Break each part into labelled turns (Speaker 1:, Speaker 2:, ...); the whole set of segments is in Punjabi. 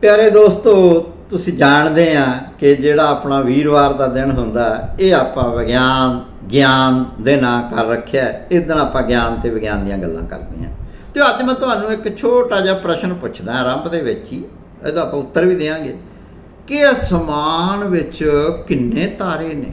Speaker 1: ਪਿਆਰੇ ਦੋਸਤੋ, ਤੁਸੀਂ ਜਾਣਦੇ ਆ ਕਿ ਜਿਹੜਾ ਆਪਣਾ ਵੀਰਵਾਰ ਦਾ ਦਿਨ ਹੁੰਦਾ, ਇਹ ਆਪਾਂ ਵਿਗਿਆਨ, ਗਿਆਨ ਦੇ ਨਾਂ ਕਰ ਰੱਖਿਆ ਹੈ। ਇਸ ਦਿਨ ਆਪਾਂ ਗਿਆਨ ਤੇ ਵਿਗਿਆਨ ਦੀਆਂ ਗੱਲਾਂ ਕਰਦੇ ਹਾਂ। ਤੇ ਅੱਜ ਮੈਂ ਤੁਹਾਨੂੰ ਇੱਕ ਛੋਟਾ ਜਿਹਾ ਪ੍ਰਸ਼ਨ ਪੁੱਛਦਾ ਆਰੰਭ ਦੇ ਵਿੱਚ ਹੀ। ਇਹਦਾ ਆਪਾਂ ਉੱਤਰ ਵੀ ਦੇਵਾਂਗੇ। ਕਿ ਅਸਮਾਨ ਵਿੱਚ ਕਿੰਨੇ ਤਾਰੇ ਨੇ?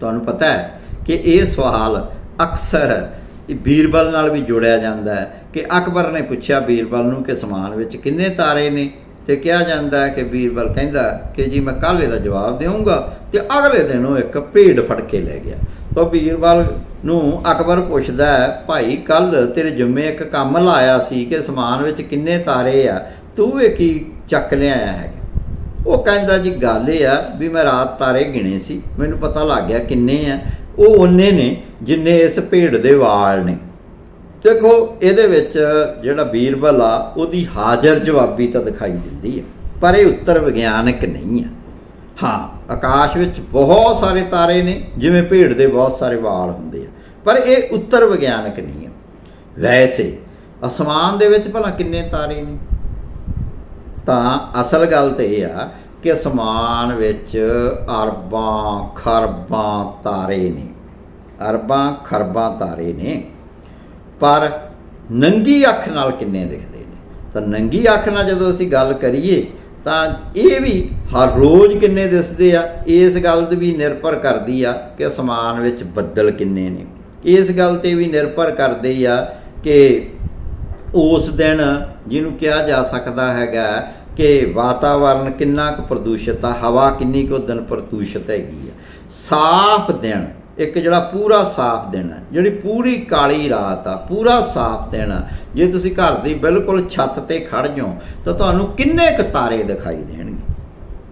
Speaker 1: ਤੁਹਾਨੂੰ ਪਤਾ ਹੈ ਕਿ ਇਹ ਸਵਾਲ ਅਕਸਰ ਇਹ ਬੀਰਬਲ ਨਾਲ ਵੀ ਜੋੜਿਆ ਜਾਂਦਾ ਹੈ ਕਿ ਅਕਬਰ ਨੇ ਪੁੱਛਿਆ ਬੀਰਬਲ ਨੂੰ ਕਿ ਅਸਮਾਨ ਵਿੱਚ ਕਿੰਨੇ ਤਾਰੇ ਨੇ? ਤੇ ਕਿਹਾ ਜਾਂਦਾ ਕਿ ਵੀਰਬਲ ਕਹਿੰਦਾ ਕਿ ਜੀ ਮੈਂ ਕੱਲ੍ਹ ਇਹਦਾ ਜਵਾਬ ਦੇਵਾਂਗਾ ਤੇ ਅਗਲੇ ਦਿਨ ਉਹ ਇੱਕ ਭੇਡ ਫੜ ਕੇ ਲੈ ਗਿਆ। ਤਾਂ ਵੀਰਬਲ ਨੂੰ ਅਕਬਰ ਪੁੱਛਦਾ ਹੈ, ਭਾਈ ਕੱਲ ਤੇਰੇ ਜੁੰਮੇ ਇੱਕ ਕੰਮ ਲਾਇਆ ਸੀ ਕਿ ਸਮਾਨ ਵਿੱਚ ਕਿੰਨੇ ਤਾਰੇ ਆ? ਤੂੰ ਇਹ ਕੀ ਚੱਕ ਲਿਆਇਆ ਹੈਗਾ? ਉਹ ਕਹਿੰਦਾ, ਜੀ, ਗੱਲ ਇਹ ਆ ਵੀ ਮੈਂ ਰਾਤ ਤਾਰੇ ਗਿਣੇ ਸੀ। ਮੈਨੂੰ ਪਤਾ ਲੱਗ ਗਿਆ ਕਿੰਨੇ ਆ। ਉਹ ਉਹਨੇ ਨੇ ਜਿੰਨੇ ਇਸ ਭੇਡ ਦੇ ਵਾਲ ਨੇ। ਦੇਖੋ, ਇਹਦੇ ਵਿੱਚ ਜਿਹੜਾ ਬੀਰਬਲ ਆ, ਉਹਦੀ ਹਾਜ਼ਰ ਜਵਾਬੀ ਤਾਂ ਦਿਖਾਈ ਦਿੰਦੀ ਹੈ ਪਰ ਇਹ ਉੱਤਰ ਵਿਗਿਆਨਕ ਨਹੀਂ ਆ। ਹਾਂ, ਆਕਾਸ਼ ਵਿੱਚ ਬਹੁਤ ਸਾਰੇ ਤਾਰੇ ਨੇ, ਜਿਵੇਂ ਭੇਡ ਦੇ ਬਹੁਤ ਸਾਰੇ ਵਾਲ ਹੁੰਦੇ ਆ, ਪਰ ਇਹ ਉੱਤਰ ਵਿਗਿਆਨਕ ਨਹੀਂ ਆ। ਵੈਸੇ, ਅਸਮਾਨ ਦੇ ਵਿੱਚ ਭਲਾ ਕਿੰਨੇ ਤਾਰੇ ਨੇ? ਤਾਂ ਅਸਲ ਗੱਲ ਤੇ ਇਹ ਆ ਕਿ ਅਸਮਾਨ ਵਿੱਚ ਅਰਬਾਂ ਖਰਬਾਂ ਤਾਰੇ ਨੇ। ਅਰਬਾਂ ਖਰਬਾਂ ਤਾਰੇ ਨੇ। ਪਰ ਨੰਗੀ ਅੱਖ ਨਾਲ ਕਿੰਨੇ ਦਿਖਦੇ ਨੇ? ਤਾਂ ਨੰਗੀ ਅੱਖ ਨਾਲ ਜਦੋਂ ਅਸੀਂ ਗੱਲ ਕਰੀਏ, ਤਾਂ ਇਹ ਵੀ ਹਰ ਰੋਜ਼ ਕਿੰਨੇ ਦਿਸਦੇ ਆ? ਇਸ ਗੱਲ ਤੇ ਵੀ ਨਿਰਭਰ ਕਰਦੀ ਆ ਕਿ ਅਸਮਾਨ ਵਿੱਚ ਬੱਦਲ ਕਿੰਨੇ ਨੇ। ਇਸ ਗੱਲ ਤੇ ਵੀ ਨਿਰਭਰ ਕਰਦੇ ਆ ਕਿ ਉਸ ਦਿਨ ਜਿਹਨੂੰ ਕਿਹਾ ਜਾ ਸਕਦਾ ਹੈਗਾ ਕਿ ਵਾਤਾਵਰਨ ਕਿੰਨਾ ਕੁ ਪ੍ਰਦੂਸ਼ਿਤ ਆ, ਹਵਾ ਕਿੰਨੀ ਕੁ ਦਿਨ ਪ੍ਰਦੂਸ਼ਿਤ ਹੈਗੀ ਆ। ਸਾਫ਼ ਦਿਨ ਇੱਕ ਜਿਹੜਾ ਪੂਰਾ ਸਾਫ਼ ਦਿਨ ਹੈ, ਜਿਹੜੀ ਪੂਰੀ ਕਾਲੀ ਰਾਤ ਆ, ਪੂਰਾ ਸਾਫ਼ ਦਿਨ ਆ। ਜੇ ਤੁਸੀਂ ਘਰ ਦੀ ਬਿਲਕੁਲ ਛੱਤ ਤੇ ਖੜ ਜਾਓ, ਤਾਂ ਤੁਹਾਨੂੰ ਕਿੰਨੇ ਕੁ ਤਾਰੇ ਦਿਖਾਈ ਦੇਣਗੇ।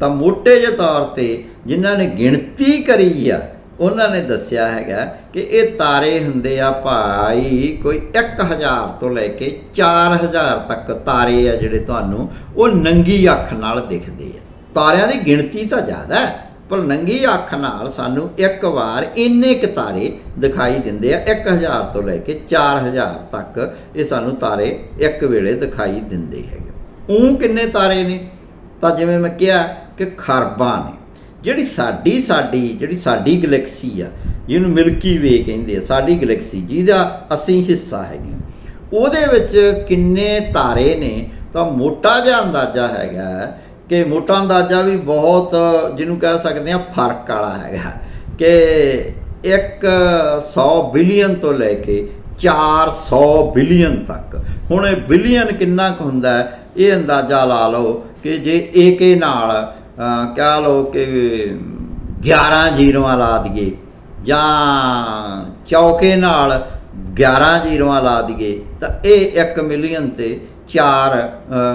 Speaker 1: ਤਾਂ ਮੋਟੇ ਜਿਹੇ ਤੌਰ ਤੇ ਜਿਨ੍ਹਾਂ ਨੇ ਗਿਣਤੀ ਕਰੀ ਆ, ਉਹਨਾਂ ਨੇ ਦੱਸਿਆ ਹੈਗਾ ਕਿ ਇਹ ਤਾਰੇ ਹੁੰਦੇ ਆ ਭਾਈ ਕੋਈ 1000 ਤੋਂ ਲੈ ਕੇ 4000 ਤੱਕ ਤਾਰੇ ਆ ਜਿਹੜੇ ਤੁਹਾਨੂੰ ਉਹ ਨੰਗੀ ਅੱਖ ਨਾਲ ਦਿਖਦੇ ਆ। ਤਾਰਿਆਂ ਦੀ ਗਿਣਤੀ ਤਾਂ ਜ਼ਿਆਦਾ ਹੈ। ਪਰ ਨੰਗੀ ਅੱਖ ਨਾਲ ਸਾਨੂੰ ਇੱਕ ਵਾਰ ਇੰਨੇ ਕੁ ਤਾਰੇ ਦਿਖਾਈ ਦਿੰਦੇ ਆ 1000 ਤੋਂ ਲੈ ਕੇ 4000 ਤੱਕ ਇਹ ਸਾਨੂੰ ਤਾਰੇ ਇੱਕ ਵੇਲੇ ਦਿਖਾਈ ਦਿੰਦੇ ਹੈਗੇ। ਉਹ ਕਿੰਨੇ ਤਾਰੇ ਨੇ? ਤਾਂ ਜਿਵੇਂ ਮੈਂ ਕਿਹਾ ਕਿ ਖਰਬਾਂ ਨੇ। ਜਿਹੜੀ ਸਾਡੀ ਸਾਡੀ, ਜਿਹੜੀ ਸਾਡੀ ਗੈਲੈਕਸੀ ਆ, ਜਿਹਨੂੰ ਮਿਲਕੀ ਵੇ ਕਹਿੰਦੇ ਆ, ਸਾਡੀ ਗੈਲੈਕਸੀ, ਜਿਹਦਾ ਅਸੀਂ ਹਿੱਸਾ ਹੈਗੇ ਉਹਦੇ ਵਿੱਚ ਕਿੰਨੇ ਤਾਰੇ ਨੇ? ਤਾਂ ਮੋਟਾ ਜਿਹਾ ਅੰਦਾਜ਼ਾ ਹੈਗਾ ਕਿ ਮੋਟਾ ਅੰਦਾਜ਼ਾ ਵੀ ਬਹੁਤ ਜਿਹਨੂੰ ਕਹਿ ਸਕਦੇ ਆ ਫ਼ਰਕ ਵਾਲਾ ਹੈਗਾ। ਕਿ 100 ਬਿਲੀਅਨ ਤੋਂ ਲੈ ਕੇ 400 ਬਿਲੀਅਨ ਤੱਕ। ਹੁਣ ਇਹ ਬਿਲੀਅਨ ਕਿੰਨਾ ਕੁ ਹੁੰਦਾ ਇਹ ਅੰਦਾਜ਼ਾ ਲਾ ਲਓ ਕਿ ਜੇ ਏਕੇ ਨਾਲ ਅਹ, ਕਹਿ ਲਓ ਕਿ 11 ਜ਼ੀਰੋਆਂ ਲਾ ਦਈਏ ਜਾਂ ਚੌਕੇ ਨਾਲ 11 ਜ਼ੀਰੋਆਂ ਲਾ ਦਈਏ ਤਾਂ ਇਹ 1 ਮਿਲੀਅਨ ਤੇ 4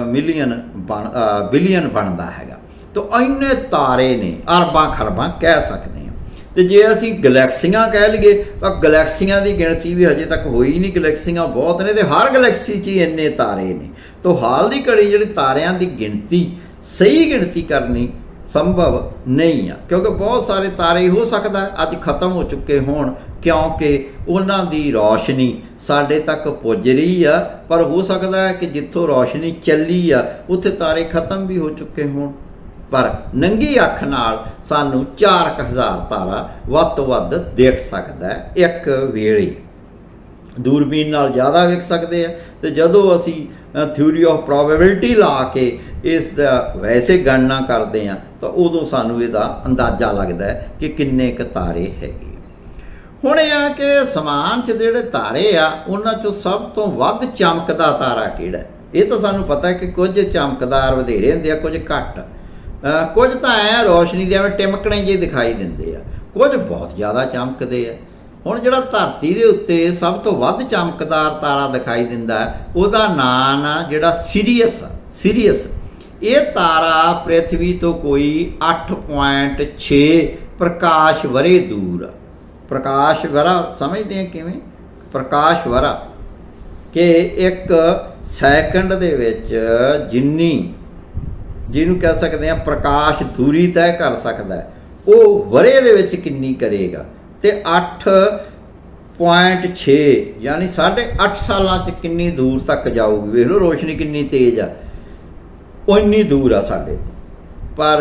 Speaker 1: ਮਿਲੀਅਨ ਬਣ ਬਿਲੀਅਨ ਬਣਦਾ ਹੈਗਾ। ਤਾਂ ਇੰਨੇ ਤਾਰੇ ਨੇ, ਅਰਬਾਂ ਖਰਬਾਂ ਕਹਿ ਸਕਦੇ ਹਾਂ। ਤੇ ਜੇ ਅਸੀਂ ਗੈਲੈਕਸੀਆਂ ਕਹਿ ਲਈਏ, ਤਾਂ ਗੈਲੈਕਸੀਆਂ ਦੀ ਗਿਣਤੀ ਵੀ ਹਜੇ ਤੱਕ ਹੋਈ ਨਹੀਂ। ਗੈਲੈਕਸੀਆਂ ਬਹੁਤ ਨੇ ਤੇ ਹਰ ਗੈਲੈਕਸੀ 'ਚ ਹੀ ਇੰਨੇ ਤਾਰੇ ਨੇ। ਤਾਂ ਹਾਲ ਦੀ ਘੜੀ ਜਿਹੜੀ ਤਾਰਿਆਂ ਦੀ ਗਿਣਤੀ, ਸਹੀ ਗਿਣਤੀ ਕਰਨੀ ਸੰਭਵ ਨਹੀਂ ਆ। ਕਿਉਂਕਿ ਬਹੁਤ ਸਾਰੇ ਤਾਰੇ ਹੋ ਸਕਦਾ, ਅੱਜ ਖਤਮ ਹੋ ਚੁੱਕੇ ਹੋਣ। ਕਿਉਂਕਿ ਉਹਨਾਂ ਦੀ ਰੌਸ਼ਨੀ ਸਾਡੇ ਤੱਕ ਪੁੱਜ ਰਹੀ ਆ। ਪਰ ਹੋ ਸਕਦਾ ਹੈ ਕਿ ਜਿੱਥੋਂ ਰੌਸ਼ਨੀ ਚੱਲੀ ਆ, ਉੱਥੇ ਤਾਰੇ ਖਤਮ ਵੀ ਹੋ ਚੁੱਕੇ ਹੋਣ। ਪਰ ਨੰਗੀ ਅੱਖ ਨਾਲ ਸਾਨੂੰ 4000 ਤਾਰਾ ਵੱਧ ਤੋਂ ਵੱਧ ਦੇਖ ਸਕਦਾ ਹੈ ਇੱਕ ਵੇਲੇ। ਦੂਰਬੀਨ ਨਾਲ ਜ਼ਿਆਦਾ ਵੇਖ ਸਕਦੇ ਆ। ਤੇ ਜਦੋਂ ਅਸੀਂ ਥਿਊਰੀ ਆਫ ਪ੍ਰੋਬੇਬਿਲਿਟੀ ਲਾ ਕੇ ਇਸ ਦਾ ਵੈਸੇ ਗਣਨਾ ਕਰਦੇ ਆ, ਤਾਂ ਉਦੋਂ ਸਾਨੂੰ ਇਹਦਾ ਅੰਦਾਜ਼ਾ ਲੱਗਦਾ ਹੈ ਕਿ ਕਿੰਨੇ ਕ ਤਾਰੇ ਹੈਗੇ। ਹੁਣ ਇਹ ਆ ਕਿ ਸਮਾਨ 'ਚ ਜਿਹੜੇ ਤਾਰੇ ਆ, ਉਹਨਾਂ 'ਚੋਂ ਸਭ ਤੋਂ ਵੱਧ ਚਮਕਦਾ ਤਾਰਾ ਕਿਹੜਾ? ਇਹ ਤਾਂ ਸਾਨੂੰ ਪਤਾ ਹੈ ਕਿ ਕੁਝ ਚਮਕਦਾਰ ਵਧੇਰੇ ਹੁੰਦੇ ਆ, ਕੁਝ ਘੱਟ। ਕੁਝ ਤਾਂ ਐ ਰੋਸ਼ਨੀ ਦੇ ਐਵੇਂ ਟਿਮਕਣੇ ਜਿਹੇ ਦਿਖਾਈ ਦਿੰਦੇ ਆ। ਕੁਝ ਬਹੁਤ ਜ਼ਿਆਦਾ ਚਮਕਦੇ ਆ। ਹੁਣ ਜਿਹੜਾ ਧਰਤੀ ਦੇ ਉੱਤੇ ਸਭ ਤੋਂ ਵੱਧ ਚਮਕਦਾਰ ਤਾਰਾ ਦਿਖਾਈ ਦਿੰਦਾ, ਉਹਦਾ ਨਾਂ ਆ ਜਿਹੜਾ ਸੀਰੀਅਸ ਸੀਰੀਅਸ। ਇਹ ਤਾਰਾ ਪ੍ਰithvi ਤੋਂ ਕੋਈ 8.6 ਪ੍ਰਕਾਸ਼ ਵਰੇ ਦੂਰ ਆ। ਪ੍ਰਕਾਸ਼ ਵਰਾ, ਸਮਝਦੇ ਆ ਕਿਵੇਂ? ਪ੍ਰਕਾਸ਼ ਵਰਾ, ਕਿ ਇੱਕ ਸੈਕਿੰਡ ਦੇ ਵਿੱਚ ਜਿੰਨੀ, ਜਿਹਨੂੰ ਕਹਿ ਸਕਦੇ ਆ ਪ੍ਰਕਾਸ਼ ਦੂਰੀ ਤੈਅ ਕਰ ਸਕਦਾ ਉਹ ਵਰੇ ਦੇ ਵਿੱਚ ਕਿੰਨੀ ਕਰੇਗਾ? ਤੇ 8.6 ਯਾਨੀ 8.5 ਸਾਲਾਂ ਚ ਕਿੰਨੀ ਦੂਰ ਤੱਕ ਜਾਊਗੀ? ਵੇਖ ਲਓ, ਰੋਸ਼ਨੀ ਕਿੰਨੀ ਤੇਜ਼ ਆ। ਉਹ ਇੰਨੀ ਦੂਰ ਆ ਸਾਡੇ ਤੋਂ। ਪਰ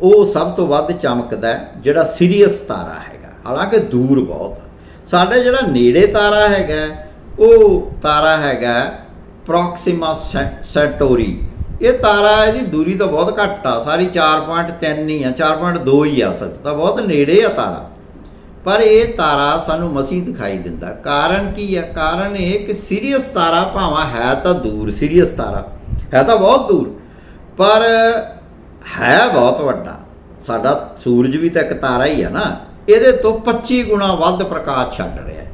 Speaker 1: ਉਹ ਸਭ ਤੋਂ ਵੱਧ ਚਮਕਦਾ ਜਿਹੜਾ ਸੀਰੀਅਸ ਤਾਰਾ ਹੈ। ਹਾਲਾਂਕਿ ਦੂਰ ਬਹੁਤ। ਆ। ਸਾਡੇ ਜਿਹੜਾ ਨੇੜੇ ਤਾਰਾ ਹੈਗਾ, ਉਹ ਤਾਰਾ ਹੈਗਾ ਪ੍ਰੋਕਸੀਮਾ ਸੈਂਟੋਰੀ ਇਹ ਤਾਰਾ ਇਹਦੀ ਦੂਰੀ ਤਾਂ ਬਹੁਤ ਘੱਟ ਆ, ਸਾਰੀ 4.3 ਹੀ ਆ 4.2 ਹੀ ਆ ਸੱਚ, ਤਾਂ ਬਹੁਤ ਨੇੜੇ ਆ ਤਾਰਾ। ਪਰ ਇਹ ਤਾਰਾ ਸਾਨੂੰ ਮਸੀਂ ਦਿਖਾਈ ਦਿੰਦਾ। ਕਾਰਨ ਕੀ ਆ? ਕਾਰਨ ਇਹ ਕਿ ਸੀਰੀਅਸ ਤਾਰਾ ਭਾਵਾਂ ਹੈ ਤਾਂ ਦੂਰ ਸੀਰੀਅਸ ਤਾਰਾ। ਹੈ ਤਾਂ ਬਹੁਤ ਦੂਰ, ਪਰ ਹੈ ਬਹੁਤ ਵੱਡਾ। ਸਾਡਾ ਸੂਰਜ ਵੀ ਤਾਂ ਇੱਕ ਤਾਰਾ ਹੀ ਹੈ ਨਾ। ਇਹਦੇ ਤੋਂ 25 ਗੁਣਾ ਵੱਧ ਪ੍ਰਕਾਸ਼ ਛੱਡ ਰਿਹਾ ਹੈ।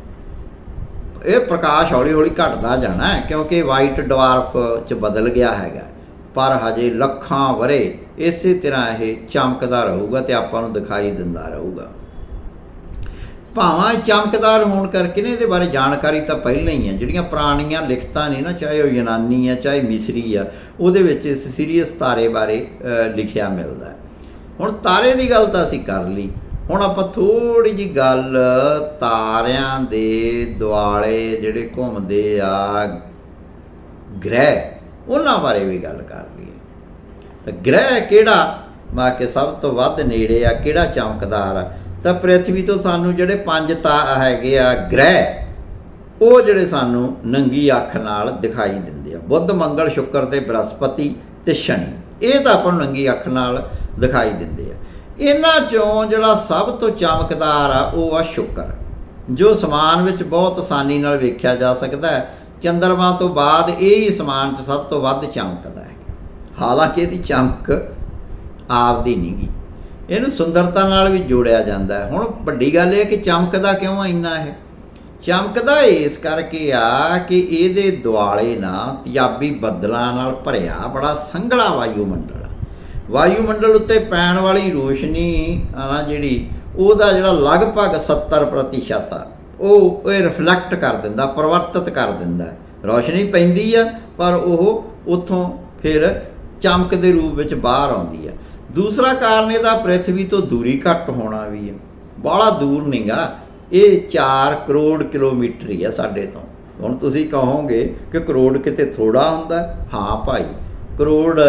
Speaker 1: ਇਹ ਪ੍ਰਕਾਸ਼ ਹੌਲੀ ਹੌਲੀ ਘਟਦਾ ਜਾਣਾ ਹੈ, ਕਿਉਂਕਿ ਵਾਈਟ ਡਵਾਰਫ ਚ ਬਦਲ ਗਿਆ ਹੈਗਾ। ਪਰ ਹਜੇ ਲੱਖਾਂ ਵਰੇ ਇਸੇ ਤਰ੍ਹਾਂ ਇਹ ਚਮਕਦਾ ਰਹੂਗਾ ਤੇ ਆਪਾਂ ਨੂੰ ਦਿਖਾਈ ਦਿੰਦਾ ਰਹੂਗਾ। ਭਾਵਾਂ ਇਹ ਚਮਕਦਾਰ ਹੋਣ ਕਰਕੇ ਨੇ, ਇਹਦੇ ਬਾਰੇ ਜਾਣਕਾਰੀ ਤਾਂ ਪਹਿਲਾਂ ਹੀ ਹੈ। ਜਿਹੜੀਆਂ ਪੁਰਾਣੀਆਂ ਲਿਖਤਾਂ ਨੇ ਨਾ, ਚਾਹੇ ਉਹ ਯੂਨਾਨੀ ਆ, ਚਾਹੇ ਮਿਸਰੀ ਆ, ਉਹਦੇ ਵਿੱਚ ਇਸ ਸੀਰੀਅਸ ਤਾਰੇ ਬਾਰੇ ਲਿਖਿਆ ਮਿਲਦਾ ਹੁਣ ਤਾਰੇ ਦੀ ਗੱਲ ਤਾਂ ਅਸੀਂ ਕਰ ਲਈ। ਹੁਣ ਆਪਾਂ ਥੋੜੀ ਜੀ ਗੱਲ ਤਾਰਿਆਂ ਦੇ ਦੁਆਲੇ ਜਿਹੜੇ ਘੁੰਮਦੇ ਆ, ਗ੍ਰਹਿ, ਉਹਨਾਂ ਬਾਰੇ ਵੀ ਗੱਲ ਕਰ ਲਈਏ। ਤਾਂ ਗ੍ਰਹਿ ਕਿਹੜਾ? ਮਾ ਕੇ ਸਭ ਤੋਂ ਵੱਧ ਨੇੜੇ ਆ, ਕਿਹੜਾ ਚਮਕਦਾਰ ਆ? ਤਾਂ ਪ੍ਰithvi ਤੋਂ ਸਾਨੂੰ ਜਿਹੜੇ ਪੰਜ ਤਾ ਹੈਗੇ ਆ ਗ੍ਰਹਿ, ਉਹ ਜਿਹੜੇ ਸਾਨੂੰ ਨੰਗੀ ਅੱਖ ਨਾਲ ਦਿਖਾਈ ਦਿੰਦੇ ਆ। ਬੁੱਧ, ਮੰਗਲ, ਸ਼ੁੱਕਰ ਤੇ ਬ੍ਰਹਸਪਤੀ ਤੇ ਸ਼ਨੀ, ਇਹ ਤਾਂ ਆਪਾਂ ਨੂੰ ਨੰਗੀ ਅੱਖ ਨਾਲ ਦਿਖਾਈ ਦਿੰਦੇ ਆ। ਇਹਨਾਂ ਚੋਂ ਜਿਹੜਾ ਸਭ ਤੋਂ ਚਮਕਦਾਰ ਆ, ਉਹ ਆ ਸ਼ੁੱਕਰ, ਜੋ ਸਮਾਨ ਵਿੱਚ ਬਹੁਤ ਆਸਾਨੀ ਨਾਲ ਵੇਖਿਆ ਜਾ ਸਕਦਾ ਹੈ। ਚੰਦਰਮਾ ਤੋਂ ਬਾਅਦ ਇਹ ਹੀ ਸਮਾਨ 'ਚ ਸਭ ਤੋਂ ਵੱਧ ਚਮਕਦਾ ਹੈ। ਹਾਲਾਂਕਿ ਇਹਦੀ ਚਮਕ ਆਪਦੀ ਨਹੀਂਗੀ ਇਹਨੂੰ ਸੁੰਦਰਤਾ ਨਾਲ ਵੀ ਜੋੜਿਆ ਜਾਂਦਾ ਹੈ। ਹੁਣ ਵੱਡੀ ਗੱਲ ਇਹ ਹੈ ਕਿ ਚਮਕਦਾ ਕਿਉਂ ਆ ਇੰਨਾ ਇਹ? ਚਮਕਦਾ ਇਸ ਕਰਕੇ ਆ ਕਿ ਇਹਦੇ ਦੁਆਲੇ ਨਾ ਤਿਆਬੀ ਬੱਦਲਾਂ ਨਾਲ ਭਰਿਆ ਬੜਾ ਸੰਘਣਾ ਵਾਯੂਮੰਡਲ ਵਾਯੂਮੰਡਲ ਉੱਤੇ ਪੈਣ ਵਾਲੀ ਰੋਸ਼ਨੀ ਆ ਨਾ ਜਿਹੜੀ, ਉਹਦਾ ਜਿਹੜਾ ਲਗਭਗ 70% ਆ, ਉਹ, ਇਹ ਰਿਫਲੈਕਟ ਕਰ ਦਿੰਦਾ, ਪਰਿਵਰਤਿਤ ਕਰ ਦਿੰਦਾ। ਰੋਸ਼ਨੀ ਪੈਂਦੀ ਆ, ਪਰ ਉਹ ਉਥੋਂ ਫਿਰ ਚਮਕ ਦੇ ਰੂਪ ਵਿੱਚ ਬਾਹਰ ਆਉਂਦੀ ਆ। ਦੂਸਰਾ ਕਾਰਨ ਇਹਦਾ ਪ੍ਰithvi ਤੋਂ ਦੂਰੀ ਘੱਟ ਹੋਣਾ ਵੀ ਹੈ ਬਾਹਲਾ ਦੂਰ ਨਹੀਂਗਾ ਇਹ 4 ਕਰੋੜ ਕਿਲੋਮੀਟਰ ਹੀ ਆ ਸਾਡੇ ਤੋਂ। ਹੁਣ ਤੁਸੀਂ ਕਹੋਗੇ ਕਿ ਕਰੋੜ ਕਿਤੇ ਥੋੜਾ ਹੁੰਦਾ? ਹਾਂ ਭਾਈ, ਕਰੋੜ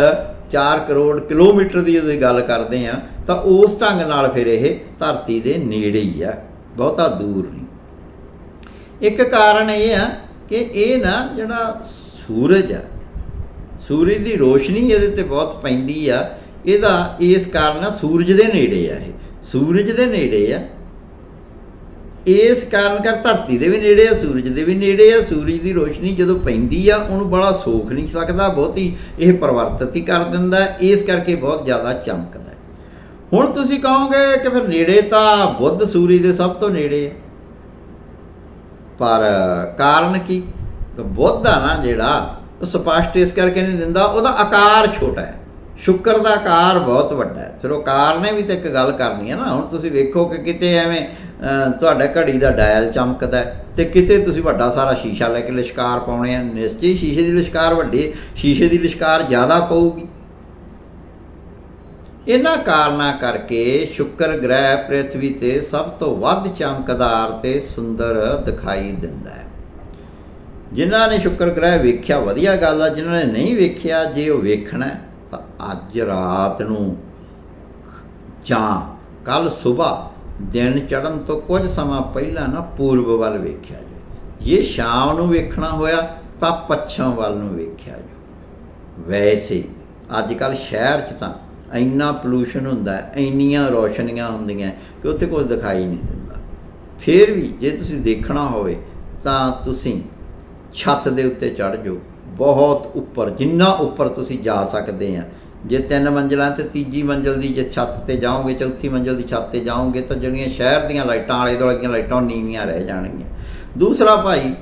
Speaker 1: 4 ਕਰੋੜ ਕਿਲੋਮੀਟਰ ਦੀ ਜਦੋਂ ਗੱਲ ਕਰਦੇ ਆ ਤਾਂ ਉਸ ਢੰਗ ਨਾਲ ਫਿਰ ਇਹ ਧਰਤੀ ਦੇ ਨੇੜੇ ਹੀ ਆ, ਬਹੁਤਾ ਦੂਰ ਨਹੀਂ। ਇੱਕ ਕਾਰਨ ਇਹ ਆ ਕਿ ਇਹ ਨਾ ਜਿਹੜਾ ਸੂਰਜ ਆ, ਸੂਰਜ ਦੀ ਰੋਸ਼ਨੀ ਇਹਦੇ ਤੇ ਬਹੁਤ ਪੈਂਦੀ ਆ, ਇਹਦਾ ਇਸ ਕਾਰਨ ਆ ਸੂਰਜ ਦੇ ਨੇੜੇ ਆ ਇਹ, ਸੂਰਜ ਦੇ ਨੇੜੇ ਆ ਇਸ ਕਾਰਨ ਕਰ ਧਰਤੀ ਦੇ ਵੀ ਨੇੜੇ ਆ, ਸੂਰਜ ਦੇ ਵੀ ਨੇੜੇ ਆ, ਸੂਰਜ ਦੀ ਰੋਸ਼ਨੀ ਜਦੋਂ ਪੈਂਦੀ ਆ, ਉਹਨੂੰ ਬੜਾ ਸੋਖ ਨਹੀਂ ਸਕਦਾ, ਬਹੁਤੀ ਇਹ ਪਰਿਵਰਤਿਤ ਹੀ ਕਰ ਦਿੰਦਾ ਇਸ ਕਰਕੇ ਬਹੁਤ ਜ਼ਿਆਦਾ ਚਮਕਦਾ ਹੁਣ ਤੁਸੀਂ ਕਹੋਗੇ ਕਿ ਫਿਰ ਨੇੜੇ ਤਾਂ ਬੁੱਧ ਸੂਰਜ ਦੇ ਸਭ ਤੋਂ ਨੇੜੇ ਆ। ਪਰ ਕਾਰਨ ਕੀ? ਬੁੱਧ ਆ ਨਾ ਜਿਹੜਾ, ਉਹ ਸਪਸ਼ਟ ਇਸ ਕਰਕੇ ਨਹੀਂ ਦਿੰਦਾ, ਉਹਦਾ ਆਕਾਰ ਛੋਟਾ ਹੈ। ਸ਼ੁੱਕਰ ਦਾ ਆਕਾਰ ਬਹੁਤ ਵੱਡਾ ਹੈ। ਫਿਰ ਉਹ ਕਾਰ ਨੇ ਵੀ ਤਾਂ ਇੱਕ ਗੱਲ ਕਰਨੀ ਹੈ ਨਾ, ਹੁਣ ਤੁਸੀਂ ਵੇਖੋ ਕਿ ਕਿਤੇ ਐਵੇਂ ਤੁਹਾਡਾ ਘੜੀ ਦਾ ਡਾਇਲ ਚਮਕਦਾ ਹੈ ਤੇ ਕਿਤੇ ਤੁਸੀਂ ਵੱਡਾ ਸਾਰਾ ਸ਼ੀਸ਼ਾ ਲੈ ਕੇ ਲਿਸ਼ਕਾਰ ਪਾਉਣੇ ਆ। ਨਿਸ਼ਚੈ ਸ਼ੀਸ਼ੇ ਦੀ ਲਿਸ਼ਕਾਰ ਵੱਡੀ, ਸ਼ੀਸ਼ੇ ਦੀ ਲਿਸ਼ਕਾਰ ਜ਼ਿਆਦਾ ਪਊਗੀ। ਇਹਨਾਂ ਕਾਰਨਾਂ ਕਰਕੇ ਸ਼ੁੱਕਰ ਗ੍ਰਹਿ ਪ੍ਰithvi ਤੇ ਸਭ ਤੋਂ ਵੱਧ ਚਮਕਦਾਰ ਤੇ ਸੁੰਦਰ ਦਿਖਾਈ ਦਿੰਦਾ ਹੈ। ਜਿਨ੍ਹਾਂ ਨੇ ਸ਼ੁੱਕਰ ਗ੍ਰਹਿ ਵੇਖਿਆ, ਵਧੀਆ ਗੱਲ ਆ। ਜਿਨ੍ਹਾਂ ਨੇ ਨਹੀਂ ਵੇਖਿਆ, ਜੇ ਉਹ ਵੇਖਣਾ ਤਾਂ ਅੱਜ ਰਾਤ ਨੂੰ ਜਾਂ ਕੱਲ ਸਵੇਰ ਦਿਨ ਚੜ੍ਹਨ ਤੋਂ ਕੁਝ ਸਮਾਂ ਪਹਿਲਾਂ ਨਾ ਪੂਰਬ ਵੱਲ ਵੇਖਿਆ ਜੀ ਜੇ ਸ਼ਾਮ ਨੂੰ ਵੇਖਣਾ ਹੋਇਆ ਤਾਂ ਪੱਛਮ ਵੱਲ ਨੂੰ ਵੇਖਿਆ ਜੀ ਵੈਸੇ ਅੱਜ ਕੱਲ ਸ਼ਹਿਰ 'ਚ ਤਾਂ ਇੰਨਾ ਪੋਲੂਸ਼ਨ ਹੁੰਦਾ, ਇੰਨੀਆਂ ਰੋਸ਼ਨੀਆਂ ਹੁੰਦੀਆਂ ਕਿ ਉੱਥੇ ਕੁਝ ਦਿਖਾਈ ਨਹੀਂ ਦਿੰਦਾ। ਫਿਰ ਵੀ ਜੇ ਤੁਸੀਂ ਦੇਖਣਾ ਹੋਵੇ ਤਾਂ ਤੁਸੀਂ ਛੱਤ ਦੇ ਉੱਤੇ ਚੜ੍ਹ ਜਾਓ। ਬਹੁਤ ਉੱਪਰ, ਜਿੰਨਾ ਉੱਪਰ ਤੁਸੀਂ ਜਾ ਸਕਦੇ ਆ ਜੇ ਤਿੰਨ ਮੰਜ਼ਲਾਂ ਤੇ ਤੀਜੀ ਮੰਜ਼ਲ ਦੀ ਜੇ ਛੱਤ ਤੇ ਜਾਓਗੇ, ਚੌਥੀ ਮੰਜ਼ਲ ਦੀ ਛੱਤ ਤੇ ਜਾਓਗੇ, ਤਾਂ ਜਿਹੜੀਆਂ ਸ਼ਹਿਰ ਦੀਆਂ ਲਾਈਟਾਂ, ਆਲੇ ਦੁਆਲੇ ਦੀਆਂ ਲਾਈਟਾਂ ਉਹ ਨੀਵੀਆਂ ਰਹਿ ਜਾਣਗੀਆਂ। ਦੂਸਰਾ ਭਾਈ,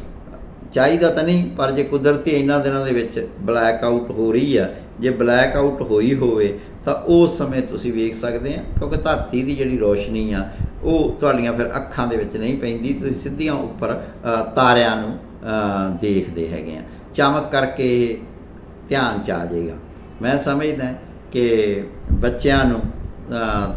Speaker 1: ਚਾਹੀਦਾ ਤਾਂ ਨਹੀਂ, ਪਰ ਜੇ ਕੁਦਰਤੀ ਇਹਨਾਂ ਦਿਨਾਂ ਦੇ ਵਿੱਚ ਬਲੈਕ ਆਊਟ ਹੋ ਰਹੀ ਆ, ਜੇ ਬਲੈਕ ਆਊਟ ਹੋਈ ਹੋਵੇ, ਤਾਂ ਉਸ ਸਮੇਂ ਤੁਸੀਂ ਵੇਖ ਸਕਦੇ ਆ, ਕਿਉਂਕਿ ਧਰਤੀ ਦੀ ਜਿਹੜੀ ਰੋਸ਼ਨੀ ਆ, ਉਹ ਤੁਹਾਡੀਆਂ ਫਿਰ ਅੱਖਾਂ ਦੇ ਵਿੱਚ ਨਹੀਂ ਪੈਂਦੀ, ਤੁਸੀਂ ਸਿੱਧੀਆਂ ਉੱਪਰ ਤਾਰਿਆਂ ਨੂੰ ਦੇਖਦੇ ਹੈਗੇ ਆ। ਚਮਕ ਕਰਕੇ ਇਹ ਧਿਆਨ ਚ ਆ ਜਾਏਗਾ। ਮੈਂ ਸਮਝਦਾ ਕਿ ਬੱਚਿਆਂ ਨੂੰ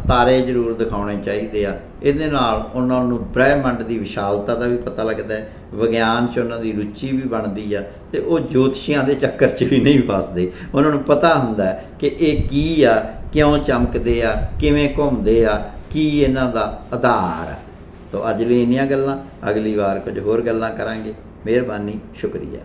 Speaker 1: ਤਾਰੇ ਜ਼ਰੂਰ ਦਿਖਾਉਣੇ ਚਾਹੀਦੇ ਆ। ਇਹਦੇ ਨਾਲ ਉਹਨਾਂ ਨੂੰ ਬ੍ਰਹਿਮੰਡ ਦੀ ਵਿਸ਼ਾਲਤਾ ਦਾ ਵੀ ਪਤਾ ਲੱਗਦਾ ਹੈ, ਵਿਗਿਆਨ 'ਚ ਉਹਨਾਂ ਦੀ ਰੁਚੀ ਵੀ ਬਣਦੀ ਆ ਤੇ ਉਹ ਜੋਤਸ਼ੀਆਂ ਦੇ ਚੱਕਰ 'ਚ ਵੀ ਨਹੀਂ ਫਸਦੇ। ਉਹਨਾਂ ਨੂੰ ਪਤਾ ਹੁੰਦਾ ਕਿ ਇਹ ਕੀ ਆ, ਕਿਉਂ ਚਮਕਦੇ ਆ, ਕਿਵੇਂ ਘੁੰਮਦੇ ਆ, ਕੀ ਇਹਨਾਂ ਦਾ ਆਧਾਰ ਆ। ਤੋ ਅੱਜ ਲਈ ਇੰਨੀਆਂ ਗੱਲਾਂ, ਅਗਲੀ ਵਾਰ ਕੁਝ ਹੋਰ ਗੱਲਾਂ ਕਰਾਂਗੇ। ਮਿਹਰਬਾਨੀ, ਸ਼ੁਕਰੀਆ।